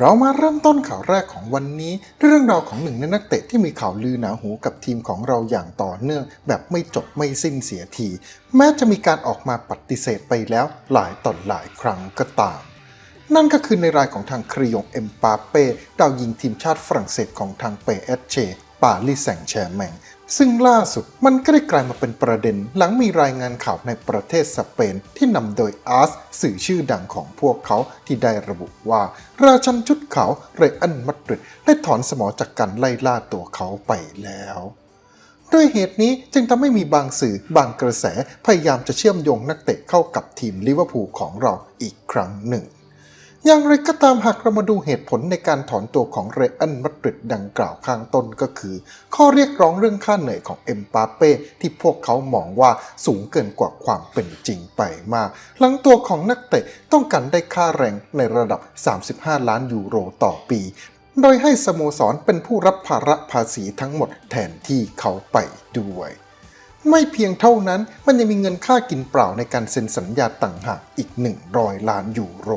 เรามาเริ่มต้นข่าวแรกของวันนี้ด้วยเรื่องราวของหนึ่งในนักเตะที่มีข่าวลือหนาหูกับทีมของเราอย่างต่อเนื่อง แบบไม่จบไม่สิ้นเสียที แม้จะมีการออกมาปฏิเสธไปแล้วหลายต่อหลายครั้งก็ตาม นั่นก็คือในรายของทางครียงเอ็มปาเป้ดาวยิงทีมชาติฝรั่งเศสของทางเปเอสเชปารีสแซงต์แชร์แมง ซึ่งล่าสุดมันก็ได้กลายมาเป็นประเด็น หลังมีรายงานข่าวในประเทศสเปนที่นำโดยอาร์สสื่อชื่อดังของพวกเขาที่ได้ระบุว่า ราชันชุดขาวเรอันมาดริดได้ถอนสมอจากการไล่ล่าตัวเขาไปแล้วด้วยเหตุนี้จึงทำให้มีบางสื่อบางกระแสพยายามจะเชื่อมโยงนักเตะเข้ากับทีมลิเวอร์พูลของเราอีกครั้งหนึ่ง อย่างไรก็ตามหากเรามาดูเหตุผลในการถอนตัวของเรอันมาดริดดังกล่าวข้างต้นก็คือ ข้อเรียกร้องเรื่องค่าเหนื่อยของเอ็มปาเป้ที่พวกเขามองว่าสูงเกินกว่าความเป็นจริงไปมาก หลังตัวของนักเตะต้องการได้ค่าแรงในระดับ 35 ล้านยูโรต่อปี โดยให้สโมสรเป็นผู้รับภาระภาษีทั้งหมดแทนที่เขาไปด้วยไม่เพียงเท่านั้นมันยังมีเงินค่ากินเปล่าในการเซ็นสัญญาต่างหากอีก 100 ล้านยูโร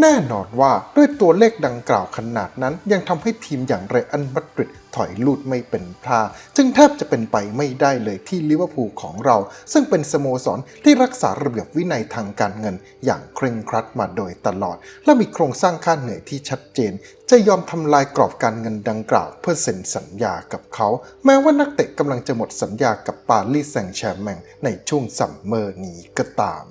แน่นอนว่าด้วยตัวเลขดังกล่าวขนาดนั้น ยังทำให้ทีมอย่างเรอันมาดริดถอยลูดไม่เป็นท่าจึงแทบจะเป็นไปไม่ได้เลยที่ลิเวอร์พูลของเรา ซึ่งเป็นสโมสรที่รักษาระเบียบวินัยทางการเงินอย่างเคร่งครัดมาโดยตลอด และมีโครงสร้างค่าเหนื่อยที่ชัดเจน จะยอมทำลายกรอบการเงินดังกล่าว เพื่อเซ็นสัญญากับเขา แม้ว่านักเตะกำลังจะหมดสัญญากับปารีสแซงต์แชร์แมงในช่วงซัมเมอร์นี้ก็ตาม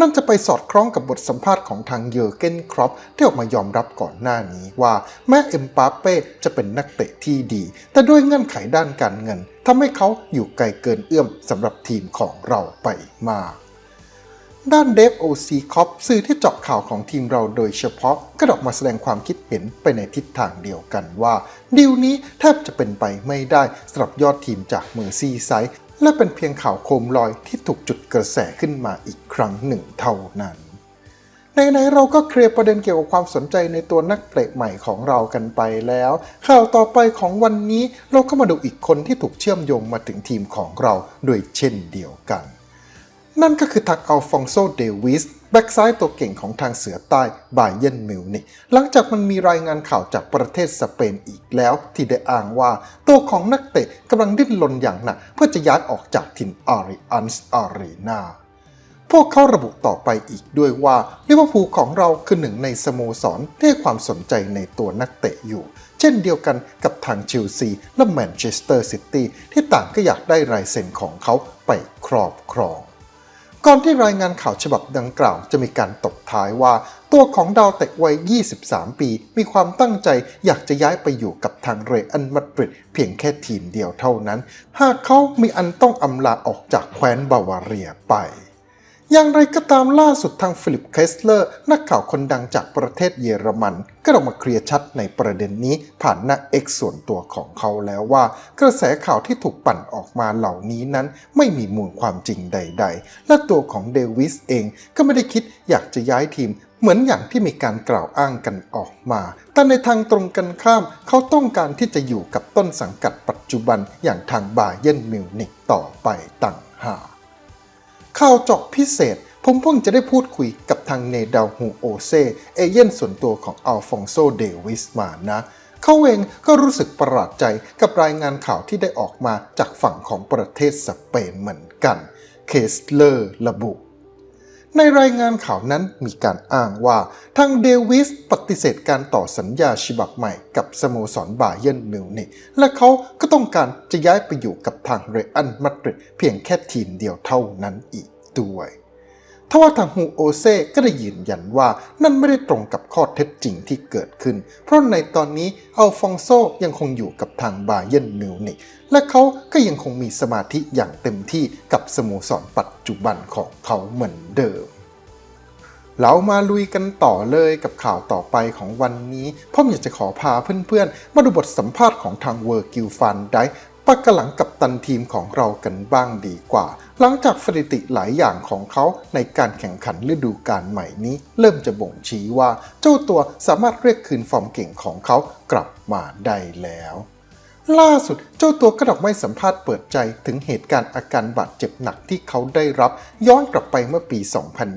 นั่นจะไปสอดคล้องกับบทสัมภาษณ์ของทางเยอร์เกนครอปที่ออกมายอมรับก่อนหน้านี้ว่าแม้เอ็มปาเป้จะเป็นนักเตะที่ดี แต่ด้วยเงื่อนไขด้านการเงินทำให้เขาอยู่ไกลเกินเอื้อมสำหรับทีมของเราไปมากด้านเดฟโอซีคอปสื่อที่เจาะข่าวของทีมเราโดยเฉพาะก็ออกมาแสดงความคิดเห็นไปในทิศทางเดียวกันว่า ดีลนี้แทบจะเป็นไปไม่ได้สำหรับยอดทีมจากเมอร์ซีไซด์ และเป็นเพียงข่าวโคมลอยที่ถูกจุดกระแสขึ้นมาอีกครั้งหนึ่งเท่านั้นในๆเราก็เคลียร์ประเด็นเกี่ยวกับความสนใจในตัวนักเตะใหม่ของเรากันไปแล้ว ข่าวต่อไปของวันนี้เราก็มาดูอีกคนที่ถูกเชื่อมโยงมาถึงทีมของเราด้วยเช่นเดียวกัน นั่นก็คือทักเอัลฟองโซเดวิส แบ็กซ้ายตัวเก่งของทางเสือใต้บาเยนมิวนิกหลังจากมันมีรายงานข่าวจากประเทศสเปนอีกแล้ว ที่ได้อ้างว่า ตัวของนักเตะกำลังดิ้นรนอย่างหนักเพื่อจะย้ายออกจากถิ่นอาริอันส์อารีนาพวกเขาระบุต่อไปอีกด้วยว่าลิเวอร์พูลของเราคือหนึ่งในสโมสรที่ให้ความสนใจในตัวนักเตะอยู่ เช่นเดียวกันกับทางเชลซีและแมนเชสเตอร์ซิตี้ที่ต่างก็อยากได้ลายเซ็นของเขาไปครอบครอง ก่อนที่รายงานข่าวฉบับดังกล่าวจะมีการตบท้ายว่า ตัวของดาวเตะวัย 23 ปี มีความตั้งใจอยากจะย้ายไปอยู่กับทางเรอันมาดริดเพียงแค่ทีมเดียวเท่านั้น หากเขามีอันต้องอำลาออกจากแคว้นบาวาเรียไป อย่างไรก็ตามล่าสุดทางฟิลิปเคสเลอร์ นักข่าวคนดังจากประเทศเยอรมัน ก็ออกมาเคลียร์ชัดในประเด็นนี้ผ่านหน้า X ส่วนตัวของเขาแล้วว่า กระแสข่าวที่ถูกปั่นออกมาเหล่านี้นั้น ไม่มีมูลความจริงใด ๆ และตัวของเดวิสเองก็ไม่ได้คิดอยากจะย้ายทีมเหมือนอย่างที่มีการกล่าวอ้างกันออกมา แต่ในทางตรงกันข้าม เขาต้องการที่จะอยู่กับต้นสังกัดปัจจุบันอย่างทางบาเยนมิวนิกต่อไปต่างหาก ข่าวเจาะพิเศษ ผมเพิ่งจะได้พูดคุยกับทางเนดาฮูโอเซเอเย่นส่วนตัวของอัลฟองโซเดวิสมานะ เขาเองก็รู้สึกประหลาดใจกับรายงานข่าวที่ได้ออกมาจากฝั่งของประเทศสเปนเหมือนกัน เคสเลอร์ระบุ ในรายงานข่าวนั้นมีการอ้างว่าทางเดวิสปฏิเสธการต่อสัญญาฉบับใหม่กับสโมสรบาเยนมิวนิกและเขาก็ต้องการจะย้ายไปอยู่กับทางเรอันมาดริดเพียงแค่ทีมเดียวเท่านั้นอีกด้วย ทว่าทางฮูโอเซ่ก็ได้ยืนยันว่านั่นไม่ได้ตรงกับข้อเท็จจริงที่เกิดขึ้น เพราะในตอนนี้อัลฟองโซยังคงอยู่กับทางบาเยนมิวนิกและเขาก็ยังคงมีสมาธิอย่างเต็มที่กับสโมสรปัจจุบันของเขาเหมือนเดิมเรามาลุยกันต่อเลยกับข่าวต่อไปของวันนี้ผมอยากจะขอพาเพื่อนๆ มาดูบทสัมภาษณ์ของทางเวอร์กิลฟันได ปักกะหลังกับตันทีมของเรากันบ้างดีกว่า หลังจากสถิติหลายอย่างของเขาในการแข่งขันฤดูกาลใหม่นี้ เริ่มจะบ่งชี้ว่าเจ้าตัวสามารถเรียกคืนฟอร์มเก่งของเขากลับมาได้แล้วล่าสุดเจ้าตัวก็ออกไม่สัมภาษณ์เปิดใจถึงเหตุการณ์อาการบาดเจ็บหนักที่เขาได้รับ ย้อนกลับไปเมื่อปี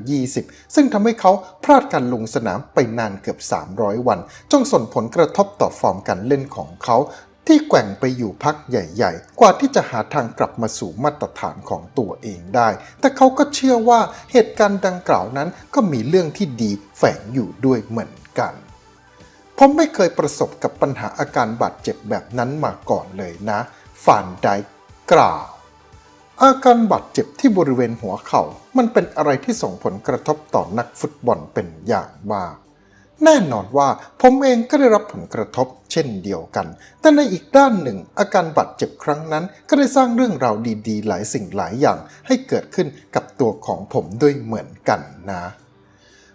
2020 ซึ่งทำให้เขาพลาดการลงสนามไปนานเกือบ 300 วัน จงส่งผลกระทบต่อฟอร์มการเล่นของเขา ที่แกว่งไปอยู่พักใหญ่ ๆ กว่าที่จะหาทางกลับมาสู่มาตรฐานของตัวเองได้ แต่เขาก็เชื่อว่าเหตุการณ์ดังกล่าวนั้นก็มีเรื่องที่ดีแฝงอยู่ด้วยเหมือนกัน ผมไม่เคยประสบกับปัญหาอาการบาดเจ็บแบบนั้นมาก่อนเลยนะ ฟานไดกล่าวอาการบาดเจ็บที่บริเวณหัวเขา่ามันเป็นอะไรที่ส่งผลกระทบต่อนักฟุตบอลเป็นอย่างมาก แน่นอนว่าผมเองก็ได้รับผลกระทบเช่นเดียวกัน แต่ในอีกด้านหนึ่ง อาการบาดเจ็บครั้งนั้น ก็ได้สร้างเรื่องราวดีๆ หลายสิ่งหลายอย่างให้เกิดขึ้นกับตัวของผมด้วยเหมือนกันนะ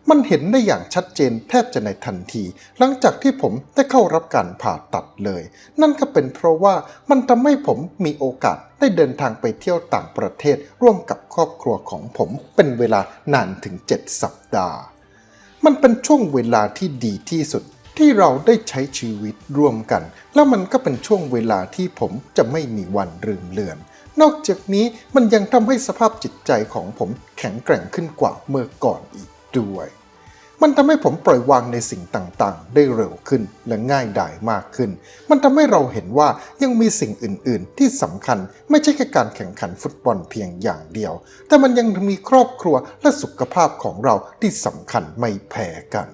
มันเห็นได้อย่างชัดเจนแทบจะในทันที หลังจากที่ผมได้เข้ารับการผ่าตัดเลย นั่นก็เป็นเพราะว่ามันทำให้ผมมีโอกาสได้เดินทางไปเที่ยวต่างประเทศ ร่วมกับครอบครัวของผมเป็นเวลานานถึง 7 สัปดาห์ มันเป็นช่วงเวลาที่ดีที่สุดที่เราได้ใช้ชีวิตร่วมกัน แล้วมันก็เป็นช่วงเวลาที่ผมจะไม่มีวันลืมเลือน นอกจากนี้มันยังทำให้สภาพจิตใจของผมแข็งแกร่งขึ้นกว่าเมื่อก่อนอีกด้วย มันทำให้ผมปล่อยวางในสิ่งต่างๆ ได้เร็วขึ้นและง่ายดายมากขึ้น มันทำให้เราเห็นว่ายังมีสิ่งอื่น ๆ ที่สำคัญไม่ใช่แค่การแข่งขันฟุตบอลเพียงอย่างเดียว แต่มันยังมีครอบครัวและสุขภาพของเราที่สำคัญไม่แพ้กัน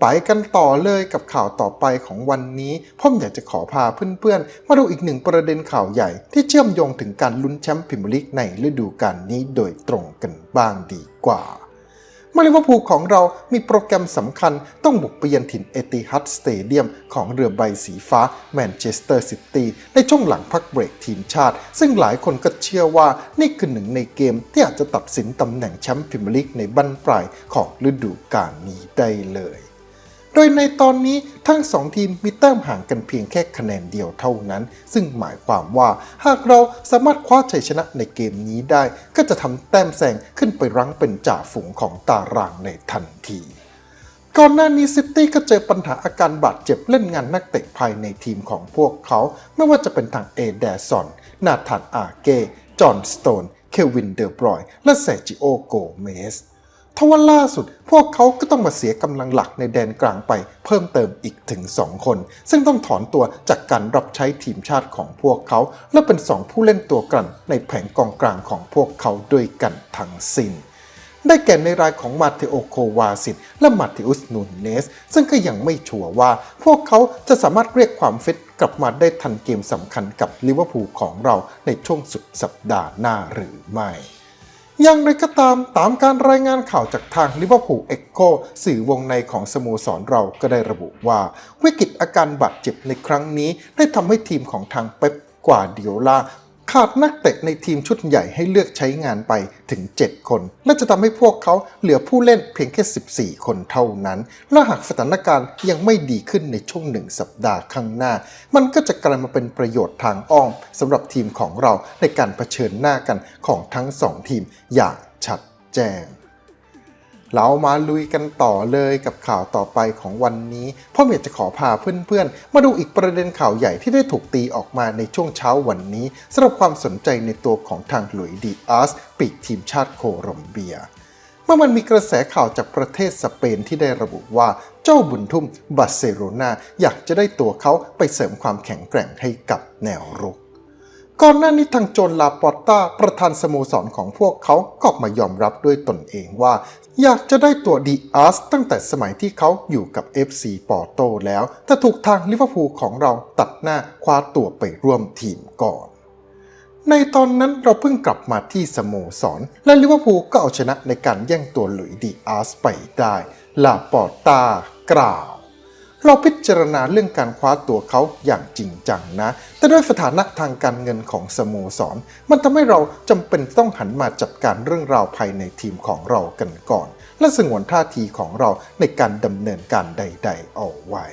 ไปกันต่อเลยกับข่าวต่อไปของวันนี้ผมอยากจะขอพาเพื่อนๆ มาดูอีกหนึ่งประเด็นข่าวใหญ่ ที่เชื่อมโยงถึงการลุ้นแชมป์พรีเมียร์ลีกในฤดูกาลนี้โดยตรงกันบ้างดีกว่า มาลิเวอร์พูลของเรามีโปรแกรมสำคัญต้องบุกไปเยือนถิ่นเอติฮัดสเตเดียมของเรือใบสีฟ้าแมนเชสเตอร์ซิตี้ในช่วงหลังพักเบรกทีมชาติ ซึ่งหลายคนก็เชื่อว่านี่คือหนึ่งในเกมที่อาจจะตัดสินตำแหน่งแชมป์พรีเมียร์ลีกในบั้นปลายของฤดูกาลนี้ได้เลย โดยในตอนนี้ทั้งสองทีมมีแต้มห่างกันเพียงแค่คะแนนเดียวเท่านั้น ซึ่งหมายความว่าหากเราสามารถคว้าชัยชนะในเกมนี้ได้ ก็จะทำแต้มแซงขึ้นไปรั้งเป็นจ่าฝูงของตารางในทันทีก่อนหน้านี้ซิตี้ก็เจอปัญหาอาการบาดเจ็บเล่นงานนักเตะภายในทีมของพวกเขา ไม่ว่าจะเป็นทางเอเดซอนนาธานอาเก จอห์นสโตน เควินเดอร์บรอย และเซจิโอโกเมส ทว่าล่าสุด พวกเขาก็ต้องมาเสียกำลังหลักในแดนกลางไป เพิ่มเติมอีกถึง 2 คน ซึ่งต้องถอนตัวจากการรับใช้ทีมชาติของพวกเขา และเป็น 2 ผู้เล่นตัวกลั่นในแผงกองกลางของพวกเขาด้วยกันทั้งสิ้นได้แก่ในรายของมาเทโอโควาซิตและมาเทอุสนูนเนส ซึ่งก็ยังไม่ชัวร์ว่า พวกเขาจะสามารถเรียกความฟิตกลับมาได้ทันเกมสำคัญกับลิเวอร์พูลของเราในช่วงสุดสัปดาห์หน้าหรือไม่ อย่างไรก็ตามตามการรายงานข่าวจากทางลิเวอร์พูลเอ็กโคสื่อวงในของสโมสรเราก็ได้ระบุว่า วิกฤตอาการบาดเจ็บในครั้งนี้ได้ทำให้ทีมของทางเป๊ปกวาเดียวล่า ขาดนักเตะในทีมชุดใหญ่ให้เลือกใช้งานไปถึง 7 คน และจะทำให้พวกเขาเหลือผู้เล่นเพียงแค่ 14 คนเท่านั้น และหากสถานการณ์ยังไม่ดีขึ้นในช่วงหนึ่งสัปดาห์ข้างหน้า มันก็จะกลายมาเป็นประโยชน์ทางอ้อมสำหรับทีมของเราในการเผชิญหน้ากันของทั้งสองทีมอย่างชัดแจ้ง เรามาลุยกันต่อเลยกับข่าวต่อไปของวันนี้พ่อเมียจะขอพาเพื่อนๆ มาดูอีกประเด็นข่าวใหญ่ที่ได้ถูกตีออกมาในช่วงเช้าวันนี้สำหรับความสนใจในตัวของทางหลุยดีอาสปีกทีมชาติโคลอมเบีย เมื่อมันมีกระแสข่าวจากประเทศสเปนที่ได้ระบุว่าเจ้าบุญทุ่มบาร์เซโลนาอยากจะได้ตัวเขาไปเสริมความแข็งแกร่งให้กับแนวรุก ก่อนหน้านี้ทางโจนลาปอตตาประธานสโมสรของพวกเขาก็ออกมายอมรับด้วยตนเองว่า อยากจะได้ตัวดีอาร์สตั้งแต่สมัยที่เขาอยู่กับ FC ปอโตแล้ว แต่ถูกทางลิเวอร์พูลของเราตัดหน้าคว้าตัวไปร่วมทีมก่อน ในตอนนั้นเราเพิ่งกลับมาที่สโมสร และลิเวอร์พูลก็เอาชนะในการแย่งตัวหลุยดีอาร์สไปได้ ลาปอตตากล่าว เราพิจารณาเรื่องการคว้าตัวเขาอย่างจริงจังนะ แต่ด้วยสถานะทางการเงินของสโมสร มันทำให้เราจำเป็นต้องหันมาจัดการเรื่องราวภายในทีมของเรากันก่อน และสงวนท่าทีของเราในการดำเนินการใด ๆ เอาไว้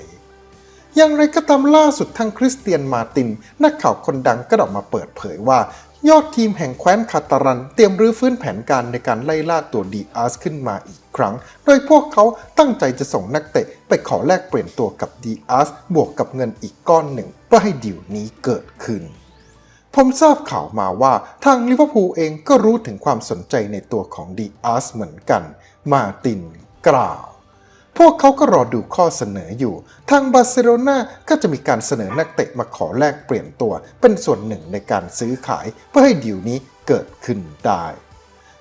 อย่างไรก็ตามล่าสุดทางคริสเตียนมาติน นักข่าวคนดังก็ออกมาเปิดเผยว่า ยอดทีมแห่งแคว้นคาตารัน เตรียมรื้อฟื้นแผนการในการไล่ล่าตัวดีอาร์สขึ้นมาอีกครั้ง โดยพวกเขาตั้งใจจะส่งนักเตะไปขอแลกเปลี่ยนตัวกับดีอาร์สบวกกับเงินอีกก้อนหนึ่ง เพื่อให้ดิวนี้เกิดขึ้น ผมทราบข่าวมาว่าทางลิเวอร์พูลเองก็รู้ถึงความสนใจในตัวของดีอาร์สเหมือนกัน มาตินกล่าว พวกเขาก็รอดูข้อเสนออยู่ ทางบาร์เซโลนาก็จะมีการเสนอนักเตะมาขอแลกเปลี่ยนตัว เป็นส่วนหนึ่งในการซื้อขาย เพื่อให้ดีลนี้เกิดขึ้นได้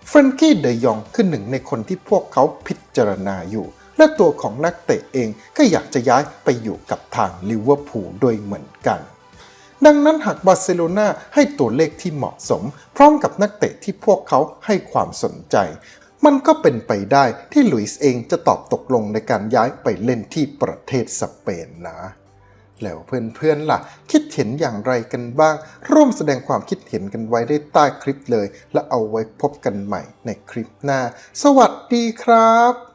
เฟรนกี้เดยองคือหนึ่งในคนที่พวกเขาพิจารณาอยู่ และตัวของนักเตะเองก็อยากจะย้ายไปอยู่กับทางลิเวอร์พูลด้วยเหมือนกัน ดังนั้นหากบาร์เซโลนาให้ตัวเลขที่เหมาะสม พร้อมกับนักเตะที่พวกเขาให้ความสนใจ มันก็เป็นไปได้ที่หลุยส์เองจะตอบตกลงในการย้ายไปเล่นที่ประเทศสเปนนะ แล้วเพื่อนๆล่ะ คิดเห็นอย่างไรกันบ้าง ร่วมแสดงความคิดเห็นกันไว้ได้ใต้คลิปเลย และเอาไว้พบกันใหม่ในคลิปหน้า สวัสดีครับ